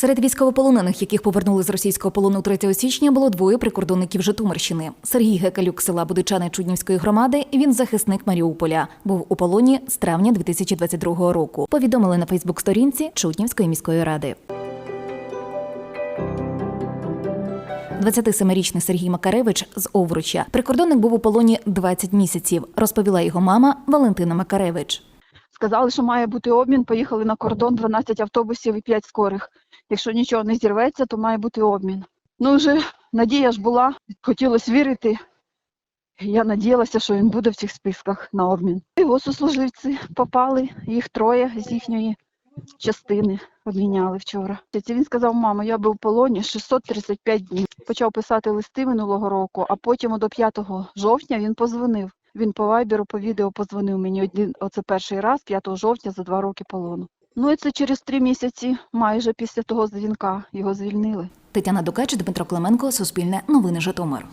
Серед військовополонених, яких повернули з російського полону 3 січня, було двоє прикордонників Житомирщини. Сергій Гекалюк села Будичани Чуднівської громади. Він захисник Маріуполя. Був у полоні з травня 2022 року. Повідомили на Фейсбук-сторінці Чуднівської міської ради. 27-річний Сергій Макаревич з Овруча. Прикордонник був у полоні 20 місяців, розповіла його мама Валентина Макаревич. Сказали, що має бути обмін. Поїхали на кордон 12 автобусів і 5 скорих. Якщо нічого не зірветься, то має бути обмін. Ну, вже надія ж була, хотілося вірити. Я надіялася, що він буде в цих списках на обмін. І госослуживці попали, їх троє з їхньої частини обміняли вчора. Він сказав, мамо, я був в полоні 635 днів. Почав писати листи минулого року, а потім до 5 жовтня він позвонив. Він по вайберу, по відео позвонив мені один, оце перший раз, 5 жовтня, за два роки полону. Ну і це через три місяці, майже після того дзвінка, його звільнили. Тетяна Дукач, Дмитро Клименко, Суспільне новини Житомир.